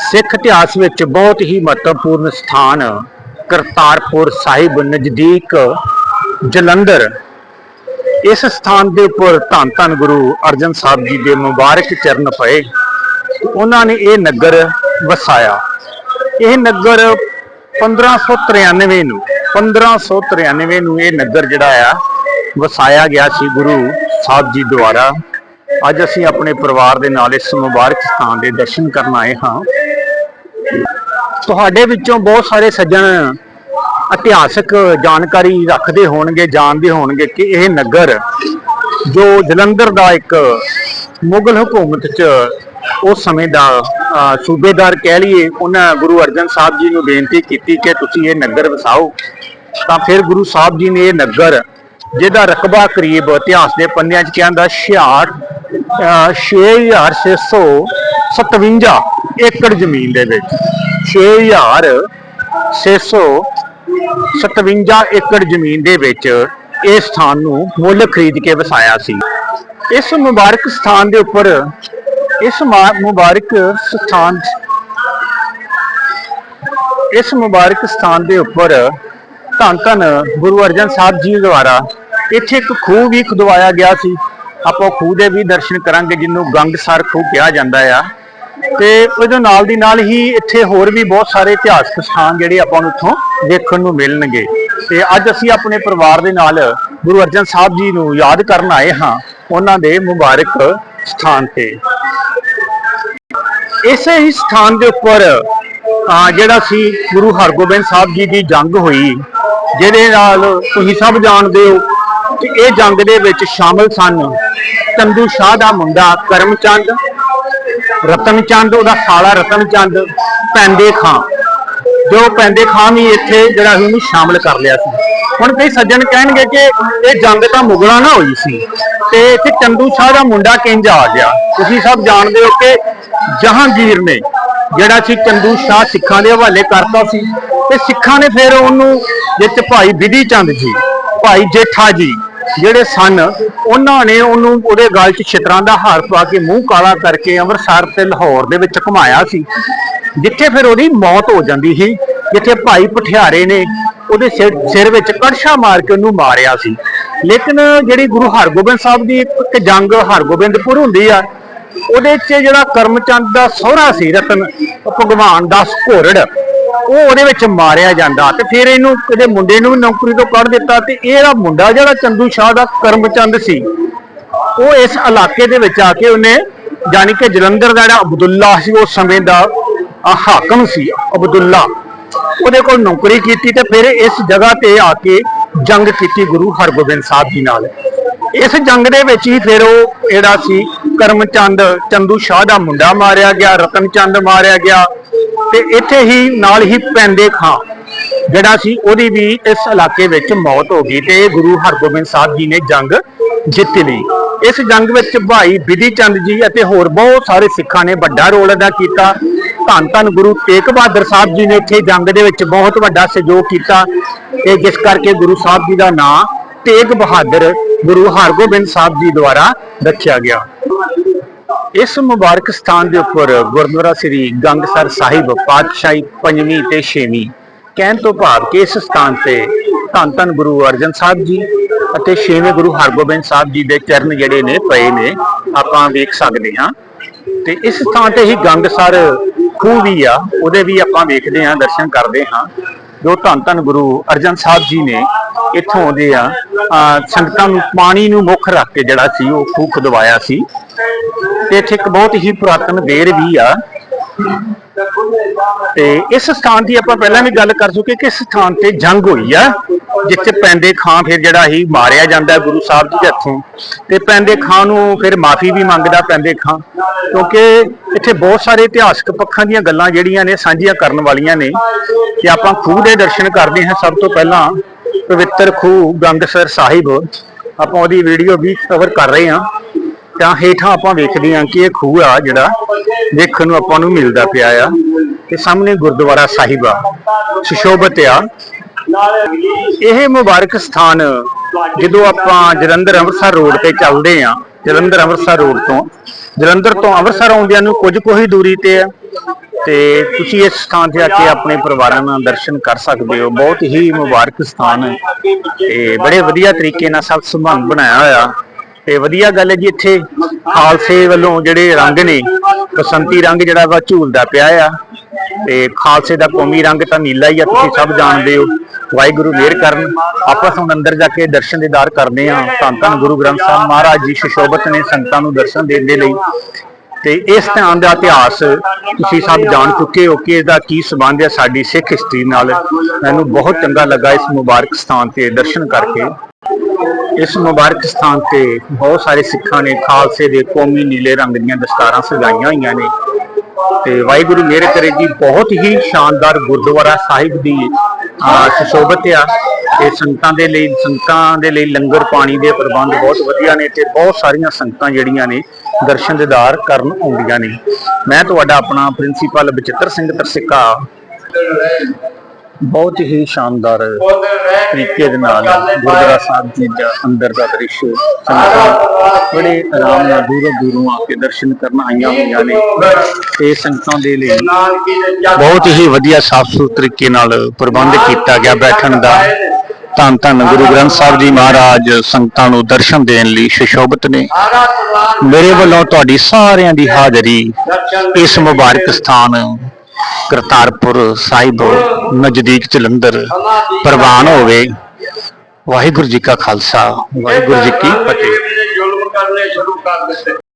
ਸਿੱਖ ਇਤਿਹਾਸ ਵਿੱਚ ਬਹੁਤ ਹੀ ਮਹੱਤਵਪੂਰਨ ਸਥਾਨ ਕਰਤਾਰਪੁਰ ਸਾਹਿਬ ਨਜ਼ਦੀਕ ਜਲੰਧਰ। ਇਸ ਸਥਾਨ ਦੇ ਉੱਪਰ ਧੰਨ ਧੰਨ ਗੁਰੂ ਅਰਜਨ ਸਾਹਿਬ ਜੀ ਦੇ ਮੁਬਾਰਕ ਚਰਨ ਪਏ। ਉਹਨਾਂ ਨੇ ਇਹ ਨਗਰ ਵਸਾਇਆ। ਇਹ ਨਗਰ 1593 ਨੂੰ 1593 ਨੂੰ ਇਹ ਨਗਰ ਜਿਹੜਾ ਆ, ਵਸਾਇਆ ਗਿਆ ਸੀ ਗੁਰੂ ਸਾਹਿਬ ਜੀ ਦੁਆਰਾ। ਅੱਜ ਅਸੀਂ ਆਪਣੇ ਪਰਿਵਾਰ ਦੇ ਨਾਲ ਇਸ ਮੁਬਾਰਕ ਸਥਾਨ ਦੇ ਦਰਸ਼ਨ ਕਰਨ ਆਏ ਹਾਂ। ਤੁਹਾਡੇ ਵਿੱਚੋਂ ਬਹੁਤ ਸਾਰੇ ਸੱਜਣ ਇਤਿਹਾਸਕ ਜਾਣਕਾਰੀ ਰੱਖਦੇ ਹੋਣਗੇ, ਜਾਣਦੇ ਹੋਣਗੇ ਕਿ ਇਹ ਨਗਰ ਜੋ ਜਲੰਧਰ ਦਾ ਇੱਕ ਮੁਗਲ ਹਕੂਮਤ 'ਚ ਉਸ ਸਮੇਂ ਦਾ ਸੂਬੇਦਾਰ ਕਹਿ ਲਈਏ, ਉਹਨਾਂ ਗੁਰੂ ਅਰਜਨ ਸਾਹਿਬ ਜੀ ਨੂੰ ਬੇਨਤੀ ਕੀਤੀ ਕਿ ਤੁਸੀਂ ਇਹ ਨਗਰ ਵਸਾਓ। ਤਾਂ ਫਿਰ ਗੁਰੂ ਸਾਹਿਬ ਜੀ ਨੇ ਇਹ ਨਗਰ, ਜਿਹਦਾ ਰਕਬਾ ਕਰੀਬ ਇਤਿਹਾਸ ਦੇ ਪੰਨਿਆਂ 'ਚ ਕਹਿੰਦਾ 66 6657 ਏਕੜ ਜ਼ਮੀਨ ਦੇ ਵਿੱਚ। 6657 ਏਕੜ ਜ਼ਮੀਨ ਦੇ ਵਿੱਚ ਇਹ ਸਥਾਨ ਨੂੰ ਮੁੱਲ ਖਰੀਦ ਕੇ ਵਸਾਇਆ ਸੀ। ਇਸ ਮੁਬਾਰਕ ਸਥਾਨ ਦੇ ਉੱਪਰ, ਇਸ ਮੁਬਾਰਕ ਸਥਾਨ, ਇਸ ਮੁਬਾਰਕ ਸਥਾਨ ਦੇ ਉੱਪਰ ਧੰਨ ਧੰਨ ਗੁਰੂ ਅਰਜਨ ਸਾਹਿਬ ਜੀ ਦੁਆਰਾ ਇੱਥੇ ਇੱਕ ਖੂਹ ਵੀ ਖੁਦਵਾਇਆ ਗਿਆ ਸੀ। ਆਪਾਂ ਖੂਹ ਦੇ ਵੀ ਦਰਸ਼ਨ ਕਰਾਂਗੇ, ਜਿਹਨੂੰ ਗੰਗਸਰ ਖੂਹ ਕਿਹਾ ਜਾਂਦਾ ਆ। ਤੇ ਉਹਦੇ ਨਾਲ ਦੀ ਨਾਲ ਹੀ ਇੱਥੇ ਹੋਰ ਵੀ ਬਹੁਤ ਸਾਰੇ ਇਤਿਹਾਸਕ ਸਥਾਨ ਜਿਹੜੇ ਆਪਾਂ ਨੂੰ ਇੱਥੋਂ ਦੇਖਣ ਨੂੰ ਮਿਲਣਗੇ। ਤੇ ਅੱਜ ਅਸੀਂ ਆਪਣੇ ਪਰਿਵਾਰ ਦੇ ਨਾਲ ਗੁਰੂ ਅਰਜਨ ਸਾਹਿਬ ਜੀ ਨੂੰ ਯਾਦ ਕਰਨ ਆਏ ਹਾਂ, ਉਹਨਾਂ ਦੇ ਮੁਬਾਰਕ ਸਥਾਨ ਤੇ। ਇਸੇ ਹੀ ਸਥਾਨ ਦੇ ਉੱਪਰ ਜਿਹੜਾ ਸੀ ਗੁਰੂ ਹਰਗੋਬਿੰਦ ਸਾਹਿਬ ਜੀ ਦੀ ਜੰਗ ਹੋਈ, ਜਿਹਦੇ ਨਾਲ ਤੁਸੀਂ ਸਭ ਜਾਣਦੇ ਹੋ ਕਿ ਇਹ ਜੰਗ ਦੇ ਵਿੱਚ ਸ਼ਾਮਲ ਸਨ। ਚੰਦੂ ਸ਼ਾਹ ਦਾ ਮੁੰਡਾ ਕਰਮਚੰਦ, ਰਤਨ ਚੰਦ, ਉਹਦਾ ਸਾਲਾ ਰਤਨ ਚੰਦ, ਪੈਂਦੇ ਖਾਂ। ਜੋ ਪੈਂਦੇ ਖਾਂ ਵੀ ਇੱਥੇ ਜਿਹੜਾ ਸੀ ਉਹਨੂੰ ਸ਼ਾਮਲ ਕਰ ਲਿਆ ਸੀ। ਹੁਣ ਕਈ ਸੱਜਣ ਕਹਿਣਗੇ ਕਿ ਇਹ ਜੰਗ ਤਾਂ ਮੁਗਲਾਂ ਨਾਲ ਹੋਈ ਸੀ। ਤੇ ਇੱਥੇ ਚੰਦੂ ਸ਼ਾਹ ਦਾ ਮੁੰਡਾ ਕਿੰਜ ਆ ਗਿਆ? ਤੁਸੀਂ ਸਭ ਜਾਣਦੇ ਹੋ ਕਿ ਜਹਾਂਗੀਰ ਨੇ ਜਿਹੜਾ ਸੀ ਚੰਦੂ ਸ਼ਾਹ ਸਿੱਖਾਂ ਦੇ ਹਵਾਲੇ ਕਰਤਾ ਸੀ। ਤੇ ਸਿੱਖਾਂ ਨੇ ਫਿਰ ਉਹਨੂੰ ਜਿੱਤ ਭਾਈ ਵਿਧੀ ਚੰਦ ਜੀ, ਭਾਈ ਜੇਠਾ ਜੀ ਜਿਹੜੇ ਸਨ, ਉਹਨਾਂ ਨੇ ਉਹਨੂੰ ਉਹਦੇ ਗਲ 'ਚ ਛਿਤਰਾਂ ਦਾ ਹਾਰ ਪਾ ਕੇ ਮੂੰਹ ਕਾਲਾ ਕਰਕੇ ਅੰਮ੍ਰਿਤਸਰ ਤੇ ਲਾਹੌਰ ਦੇ ਵਿੱਚ ਘੁਮਾਇਆ ਸੀ। ਜਿੱਥੇ ਫਿਰ ਉਹਦੀ ਮੌਤ ਹੋ ਜਾਂਦੀ ਸੀ, ਜਿੱਥੇ ਭਾਈ ਪਠਿਆਰੇ ਨੇ ਉਹਦੇ ਸਿਰ ਸਿਰ ਵਿੱਚ ਕੜਛਾ ਮਾਰ ਕੇ ਉਹਨੂੰ ਮਾਰਿਆ ਸੀ। ਲੇਕਿਨ ਜਿਹੜੀ ਗੁਰੂ ਹਰਗੋਬਿੰਦ ਸਾਹਿਬ ਦੀ ਇੱਕ ਇੱਕ ਜੰਗ ਹਰਗੋਬਿੰਦਪੁਰ ਹੁੰਦੀ ਆ, ਉਹਦੇ 'ਚ ਜਿਹੜਾ ਕਰਮਚੰਦ ਦਾ ਸਹੁਰਾ ਸੀ ਰਤਨ ਭਗਵਾਨ ਦਾਸ ਘੋਰੜ ਉਹ ਉਹਦੇ ਵਿੱਚ ਮਾਰਿਆ ਜਾਂਦਾ ਤੇ ਫਿਰ ਇਹਨੂੰ ਇਹਦੇ ਮੁੰਡੇ ਨੂੰ ਵੀ ਨੌਕਰੀ ਤੋਂ ਕੱਢ ਦਿੱਤਾ ਤੇ ਇਹਦਾ ਮੁੰਡਾ ਜਿਹੜਾ ਚੰਦੂ ਸ਼ਾਹ ਦਾ ਕਰਮਚੰਦ ਸੀ, ਉਹ ਇਸ ਇਲਾਕੇ ਦੇ ਵਿੱਚ ਆ ਕੇ ਉਹਨੇ ਯਾਨੀ ਕਿ ਜਲੰਧਰ ਦਾ ਜਿਹੜਾ ਅਬਦੁੱਲਾ ਸੀ ਉਸ ਸਮੇਂ ਦਾ ਹਾਕਮ ਸੀ, ਅਬਦੁੱਲਾ। ਉਹਦੇ ਕੋਲ ਨੌਕਰੀ ਕੀਤੀ ਤੇ ਫਿਰ ਇਸ ਜਗ੍ਹਾ ਤੇ ਆ ਕੇ ਜੰਗ ਕੀਤੀ ਗੁਰੂ ਹਰਗੋਬਿੰਦ ਸਾਹਿਬ ਜੀ ਨਾਲ। ਇਸ ਜੰਗ ਦੇ ਵਿੱਚ ਹੀ ਫਿਰ ਉਹ ਜਿਹੜਾ ਸੀ, ਕਰਮਚੰਦ ਚੰਦੂ ਸ਼ਾਹ ਦਾ ਮੁੰਡਾ ਮਾਰਿਆ ਗਿਆ ਰਤਨ ਚੰਦ ਮਾਰਿਆ ਗਿਆ ਤੇ ਇੱਥੇ ਹੀ ਨਾਲ ਹੀ ਪੈਂਦੇ ਖਾਂ, ਜਿਹੜਾ ਸੀ ਉਹਦੀ ਵੀ ਇਸ ਇਲਾਕੇ ਵਿੱਚ ਮੌਤ ਹੋ ਗਈ ਤੇ ਗੁਰੂ ਹਰਗੋਬਿੰਦ ਸਾਹਿਬ ਜੀ ਨੇ ਜੰਗ ਜਿੱਤ ਲਈ। ਇਸ ਜੰਗ ਵਿੱਚ ਭਾਈ ਬਿਧੀ ਚੰਦ ਜੀ ਅਤੇ ਹੋਰ ਬਹੁਤ ਸਾਰੇ ਸਿੱਖਾਂ ਨੇ ਵੱਡਾ ਰੋਲ ਅਦਾ ਕੀਤਾ। ਧੰਨ ਧੰਨ ਗੁਰੂ ਤੇਗ ਬਹਾਦਰ ਸਾਹਿਬ ਜੀ ਨੇ ਇੱਥੇ ਜੰਗ ਦੇ ਵਿੱਚ ਬਹੁਤ ਵੱਡਾ ਸਹਿਯੋਗ ਕੀਤਾ ਤੇ ਜਿਸ ਕਰਕੇ ਗੁਰੂ ਸਾਹਿਬ ਜੀ ਦਾ ਨਾਂ ਤੇਗ ਬਹਾਦਰ ਗੁਰੂ ਹਰਗੋਬਿੰਦ ਸਾਹਿਬ ਜੀ ਦੁਆਰਾ ਰੱਖਿਆ ਗਿਆ। ਇਸ ਮੁਬਾਰਕ ਸਥਾਨ ਦੇ ਉੱਪਰ ਗੁਰਦੁਆਰਾ ਸ੍ਰੀ ਗੰਗਸਰ ਸਾਹਿਬ ਪਾਤਸ਼ਾਹੀ ਪੰਜਵੀਂ ਤੇ ਛੇਵੀਂ ਕਹਿਣ ਤੋਂ ਭਾਵ ਕਿ ਇਸ ਸਥਾਨ ਤੇ ਧੰਨ ਧੰਨ ਗੁਰੂ ਅਰਜਨ ਸਾਹਿਬ ਜੀ ਅਤੇ ਛੇਵੇਂ ਗੁਰੂ ਹਰਗੋਬਿੰਦ ਸਾਹਿਬ ਜੀ ਦੇ ਚਰਨ ਜਿਹੜੇ ਨੇ, ਪਏ ਨੇ, ਆਪਾਂ ਵੇਖ ਸਕਦੇ ਹਾਂ। ਤੇ ਇਸ ਸਥਾਨ ਤੇ ਹੀ ਗੰਗਸਰ ਖੂਹ ਵੀ ਆ, ਉਹਦੇ ਵੀ ਆਪਾਂ ਵੇਖਦੇ ਹਾਂ, ਦਰਸ਼ਨ ਕਰਦੇ ਹਾਂ। ਜੋ ਧੰਨ ਧੰਨ ਗੁਰੂ ਅਰਜਨ ਸਾਹਿਬ ਜੀ ਨੇ ਇੱਥੋਂ ਆਉਂਦੇ ਆ ਸੰਗਤਾਂ ਨੂੰ ਪਾਣੀ ਨੂੰ ਮੁੱਖ ਰੱਖ ਕੇ ਜਿਹੜਾ ਸੀ, ਉਹ ਖੂਹ ਖੁਦਵਾਇਆ ਸੀ। ਤੇ ਇੱਥੇ ਇੱਕ ਬਹੁਤ ਹੀ ਪੁਰਾਤਨ ਬੇਰ ਵੀ ਆ। ਤੇ ਇਸ ਸਥਾਨ ਦੀ ਆਪਾਂ ਪਹਿਲਾਂ ਵੀ ਗੱਲ ਕਰ ਚੁੱਕੇ ਕਿ ਇਸ ਸਥਾਨ ਤੇ ਜੰਗ ਹੋਈ ਆ, ਜਿੱਥੇ ਪੈਂਦੇ ਖਾਂ ਫਿਰ ਜਿਹੜਾ ਹੀ ਮਾਰਿਆ ਜਾਂਦਾ ਗੁਰੂ ਸਾਹਿਬ ਜੀ ਦੇ ਹੱਥੋਂ। ਤੇ ਪੈਂਦੇ ਖਾਂ ਨੂੰ ਫਿਰ ਮਾਫੀ ਵੀ ਮੰਗਦਾ ਪੈਂਦੇ ਖਾਂ, ਕਿਉਂਕਿ ਇੱਥੇ ਬਹੁਤ ਸਾਰੇ ਇਤਿਹਾਸਕ ਪੱਖਾਂ ਦੀਆਂ ਗੱਲਾਂ ਜਿਹੜੀਆਂ ਨੇ ਸਾਂਝੀਆਂ ਕਰਨ ਵਾਲੀਆਂ ਨੇ ਕਿ ਆਪਾਂ ਖੂਹ ਦੇ ਦਰਸ਼ਨ ਕਰਦੇ ਹਾਂ ਸਭ ਤੋਂ ਪਹਿਲਾਂ, ਪਵਿੱਤਰ ਖੂਹ ਗੰਗਸਰ ਸਾਹਿਬ, ਆਪਾਂ ਉਹਦੀ ਵੀਡੀਓ ਵੀ ਕਵਰ ਕਰ ਰਹੇ ਹਾਂ। ਤਾਂ ਹੇਠਾਂ ਆਪਾਂ ਵੇਖਦੇ ਹਾਂ ਕਿ ਇਹ ਖੂਹ ਆ ਜਿਹੜਾ ਦੇਖਣ ਨੂੰ ਆਪਾਂ ਨੂੰ ਮਿਲਦਾ ਪਿਆ ਆ। ਤੇ ਸਾਹਮਣੇ ਗੁਰਦੁਆਰਾ ਸਾਹਿਬ ਆ, ਸੁਸ਼ੋਭਿਤ ਆ। ਇਹ ਮੁਬਾਰਕ ਸਥਾਨ ਜਦੋਂ ਆਪਾਂ ਜਲੰਧਰ ਅੰਮ੍ਰਿਤਸਰ ਰੋਡ ਤੇ ਚੱਲਦੇ ਆ ਜਲੰਧਰ ਅੰਮ੍ਰਿਤਸਰ ਰੋਡ ਤੋਂ, ਜਲੰਧਰ ਤੋਂ ਅੰਮ੍ਰਿਤਸਰ ਆਉਂਦਿਆਂ ਨੂੰ ਕੁਝ ਕੁ ਹੀ ਦੂਰੀ ਤੇ ਆ। ਤੇ ਤੁਸੀਂ ਇਸ ਸਥਾਨ ਤੇ ਆ ਕੇ ਆਪਣੇ ਪਰਿਵਾਰਾਂ ਨਾਲ ਦਰਸ਼ਨ ਕਰ ਸਕਦੇ ਹੋ। ਬਹੁਤ ਹੀ ਮੁਬਾਰਕ ਸਥਾਨ ਹੈ। ਤੇ ਬੜੇ ਵਧੀਆ ਤਰੀਕੇ ਨਾਲ ਸਭ ਸੰਭਾਲ ਬਣਾਇਆ ਹੋਇਆ। ਤੇ ਵਧੀਆ ਗੱਲ ਹੈ ਜੀ ਇੱਥੇ ਖਾਲਸੇ ਵੱਲੋਂ ਜਿਹੜੇ ਰੰਗ ਨੇ, ਬਸੰਤੀ ਰੰਗ ਜਿਹੜਾ ਵਾ ਝੂਲਦਾ ਪਿਆ ਆ, ਤੇ ਖਾਲਸੇ ਦਾ ਕੌਮੀ ਰੰਗ ਤਾਂ ਨੀਲਾ ਹੀ ਆ, ਤੁਸੀਂ ਸਭ ਜਾਣਦੇ ਹੋ। ਵਾਹਿਗੁਰੂ ਮਿਹਰ ਕਰਨ, ਆਪਾਂ ਹੁਣ ਅੰਦਰ ਜਾ ਕੇ ਦਰਸ਼ਨ ਦੀਦਾਰ ਕਰਦੇ ਹਾਂ। ਧੰਨ ਧੰਨ ਗੁਰੂ ਗ੍ਰੰਥ ਸਾਹਿਬ ਮਹਾਰਾਜ ਜੀ ਸ਼ਿਸ਼ੋਭਤ ਨੇ ਸੰਗਤਾਂ ਨੂੰ ਦਰਸ਼ਨ ਦੇਣ ਦੇ ਲਈ। ਤੇ ਇਸ ਧਿਆਨ ਦਾ ਇਤਿਹਾਸ ਤੁਸੀਂ ਸਭ ਜਾਣ ਚੁੱਕੇ ਹੋ ਕਿ ਇਹਦਾ ਕੀ ਸਬੰਧ ਹੈ ਸਾਡੀ ਸਿੱਖ ਹਿਸਟਰੀ ਨਾਲ। ਮੈਨੂੰ ਬਹੁਤ ਚੰਗਾ ਲੱਗਾ ਇਸ ਮੁਬਾਰਕ ਸਥਾਨ ਤੇ ਦਰਸ਼ਨ ਕਰਕੇ। ਇਸ ਮੁਬਾਰਕ ਸਥਾਨ ਤੇ ਬਹੁਤ ਸਾਰੇ ਸਿੱਖਾਂ ਨੇ ਖਾਲਸੇ ਦੇ ਕੌਮੀ ਨੀਲੇ ਰੰਗ ਦੀਆਂ ਦਸਤਾਰਾਂ ਸਜਾਈਆਂ ਹੋਈਆਂ ਨੇ। ਤੇ ਵਾਹਿਗੁਰੂ ਮਿਹਰ ਕਰੇ ਜੀ ਬਹੁਤ ਹੀ ਸ਼ਾਨਦਾਰ ਗੁਰਦੁਆਰਾ ਸਾਹਿਬ ਦੀ ਸੁਸ਼ੋਭਿਤ ਆ। ਤੇ ਸੰਗਤਾਂ ਦੇ ਲਈ, ਸੰਗਤਾਂ ਦੇ ਲਈ ਲੰਗਰ ਪਾਣੀ ਦੇ ਪ੍ਰਬੰਧ ਬਹੁਤ ਵਧੀਆ ਨੇ ਤੇ ਬਹੁਤ ਸਾਰੀਆਂ ਸੰਗਤਾਂ ਜਿਹੜੀਆਂ ਨੇ ਦਰਸ਼ਨ ਦੀਦਾਰ ਕਰਨ ਆਉਂਦੀਆਂ ਨੇ। ਮੈਂ ਤੁਹਾਡਾ ਆਪਣਾ ਪ੍ਰਿੰਸੀਪਲ ਬਚਿੱਤਰ ਸਿੰਘ ਤਰਸਿੱਕਾ। ਬਹੁਤ ਹੀ ਸ਼ਾਨਦਾਰ ਤਰੀਕੇ ਦੇ ਨਾਲ ਗੁਰਦੁਆਰਾ ਸਾਹਿਬ ਜੀ ਦਾ ਅੰਦਰ ਦਾ ਦ੍ਰਿਸ਼ ਸੰਗਤਾਂ ਬੜੇ ਆਰਾਮ ਨਾਲ ਦੂਰੋਂ ਦੂਰੋਂ ਆ ਕੇ ਦਰਸ਼ਨ ਕਰਨ ਆਈਆਂ ਹੋਈਆਂ ਨੇ। ਤੇ ਸੰਗਤਾਂ ਦੇ ਲਈ ਬਹੁਤ ਹੀ ਵਧੀਆ ਸਾਫ਼ ਸੁਥਰੇ ਤਰੀਕੇ ਨਾਲ ਪ੍ਰਬੰਧ ਕੀਤਾ ਗਿਆ ਬੈਠਣ ਦਾ। ਧੰਨ ਧੰਨ ਗੁਰੂ ਗ੍ਰੰਥ ਸਾਹਿਬ ਜੀ ਮਹਾਰਾਜ ਸੰਗਤਾਂ ਨੂੰ ਦਰਸ਼ਨ ਦੇਣ ਲਈ ਸ਼ਿਸ਼ੋਭਤ ਨੇ। ਮੇਰੇ ਵੱਲੋਂ ਤੁਹਾਡੀ ਸਾਰਿਆਂ ਦੀ ਹਾਜ਼ਰੀ ਇਸ ਮੁਬਾਰਕ ਸਥਾਨ ਕਰਤਾਰਪੁਰ ਸਾਹਿਬ ਨਜ਼ਦੀਕ ਜਲੰਧਰ ਪ੍ਰਵਾਨ ਹੋਵੇ। ਵਾਹਿਗੁਰੂ ਜੀ ਕਾ ਖਾਲਸਾ ਵਾਹਿਗੁਰੂ ਜੀ ਕੀ ਫਤਿਹ।